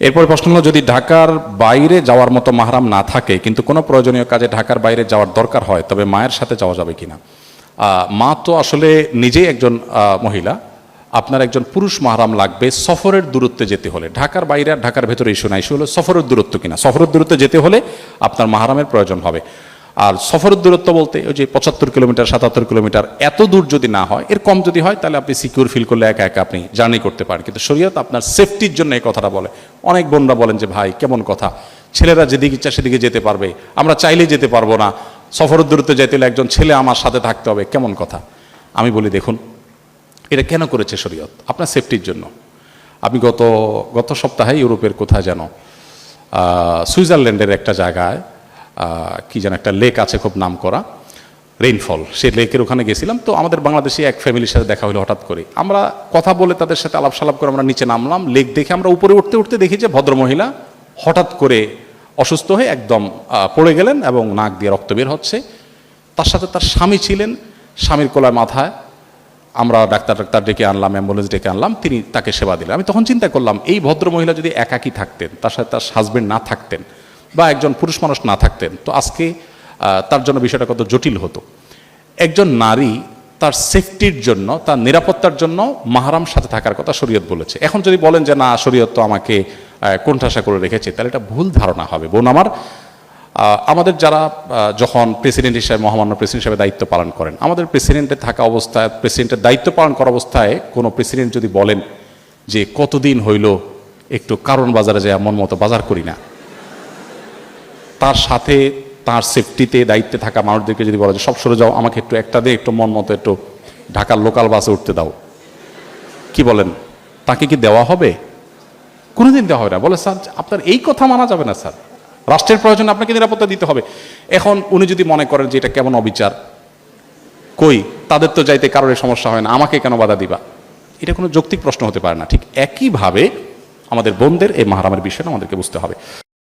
এরপরে প্রশ্ন হলো, যদি ঢাকার বাইরে যাওয়ার মতো মাহারাম না থাকে, কিন্তু কোনো প্রয়োজনীয় কাজে ঢাকার বাইরে যাওয়ার দরকার হয়, তবে মায়ের সাথে যাওয়া যাবে কিনা? মা তো আসলে নিজেই একজন মহিলা। আপনার একজন পুরুষ মাহারাম লাগবে সফরের দূরত্বে যেতে হলে। ঢাকার বাইরে আর ঢাকার ভেতরে ইস্যু না ইস্যু হলো সফরের দূরত্ব কিনা? সফরের দূরত্বে যেতে হলে আপনার মাহারামের প্রয়োজন হবে। আর সফরের দূরত্ব বলতে ওই যে পঁচাত্তর কিলোমিটার, সাতাত্তর কিলোমিটার এত দূর যদি না হয়, এর কম যদি হয়, তাহলে আপনি সিকিউর ফিল করলে একা একা আপনি জার্নি করতে পারেন। কিন্তু শরীয়ত আপনার সেফটির জন্য এই কথাটা বলে। অনেক বোনরা বলেন যে, ভাই, কেমন কথা? ছেলেরা যেদিকে ইচ্ছা সেদিকে যেতে পারবে। আমরা চাইলেই যেতে পারব না। সফরের দূরত্বে যেতে হলে একজন ছেলে আমার সাথে থাকতে হবে। কেমন কথা? আমি বলি, দেখুন, এটা কেন করেছে শরীয়ত? আপনার সেফটির জন্য। আমি গত গত সপ্তাহে ইউরোপের কোথায় যেন সুইজারল্যান্ডের একটা জায়গায় কি যেন একটা লেক আছে খুব নাম করা রেইনফল সেই লেকের ওখানে গেছিলাম। তো আমাদের বাংলাদেশি এক ফ্যামিলির সাথে দেখা হলো হঠাৎ করে আমরা কথা বলে তাদের সাথে আলাপ সালাপ করে আমরা নিচে নামলাম। লেক দেখে আমরা উপরে উঠতে উঠতে দেখি যে ভদ্রমহিলা হঠাৎ করে অসুস্থ হয়ে একদম পড়ে গেলেন এবং নাক দিয়ে রক্ত বের হচ্ছে। তার সাথে তার স্বামী ছিলেন। স্বামীর কোলায় মাথায় আমরা ডাক্তার ডাক্তার ডেকে আনলাম অ্যাম্বুলেন্স ডেকে আনলাম, তিনি তাকে সেবা দিলেন। আমি তখন চিন্তা করলাম, এই ভদ্র মহিলা যদি একাকী থাকতেন, তার সাথে তার হাজবেন্ড না থাকতেন বা একজন পুরুষ মানুষ না থাকতেন। তো আজকে তার জন্য বিষয়টা কত জটিল হতো। একজন নারী তার সেফটির জন্য, তার নিরাপত্তার জন্য মাহারাম সাথে থাকার কথা শরীয়ত বলেছে। এখন যদি বলেন যে, না, শরীয়ত তো আমাকে কোণঠাসা করে রেখেছে, তাহলে এটা ভুল ধারণা হবে। বোন আমার আমাদের যারা যখন প্রেসিডেন্ট হিসেবে, মহামান্য প্রেসিডেন্ট হিসেবে দায়িত্ব পালন করেন, আমাদের প্রেসিডেন্টের থাকা অবস্থায় প্রেসিডেন্টের দায়িত্ব পালন করা অবস্থায় কোনো প্রেসিডেন্ট যদি বলেন যে, কতদিন হইল একটু কারণ বাজারে যায় মন মতো বাজার করি না তার সাথে তার সেফটিতে দায়িত্বে থাকা মানুষদেরকে যদি বলা যায়, সব সরে যাও, আমাকে একটু একটা দিয়ে একটু মন মতো একটু ঢাকার লোকাল বাসে উঠতে দাও। কি বলেন? তাকে কি দেওয়া হবে? কোনোদিন দেওয়া হবে না। বলে, স্যার, আপনার এই কথা মানা যাবে না, স্যার। রাষ্ট্রের প্রয়োজনে আপনাকে নিরাপত্তা দিতে হবে। এখন উনি যদি মনে করেন যে এটা কেমন অবিচার, কই? তাদের তো যাইতে কারোর সমস্যা হয় না। আমাকে কেন বাধা দিবা? এটা কোনো যৌক্তিক প্রশ্ন হতে পারে না। ঠিক একইভাবে আমাদের বোনদের এই মাহারামের বিষয়টা আমাদেরকে বুঝতে হবে।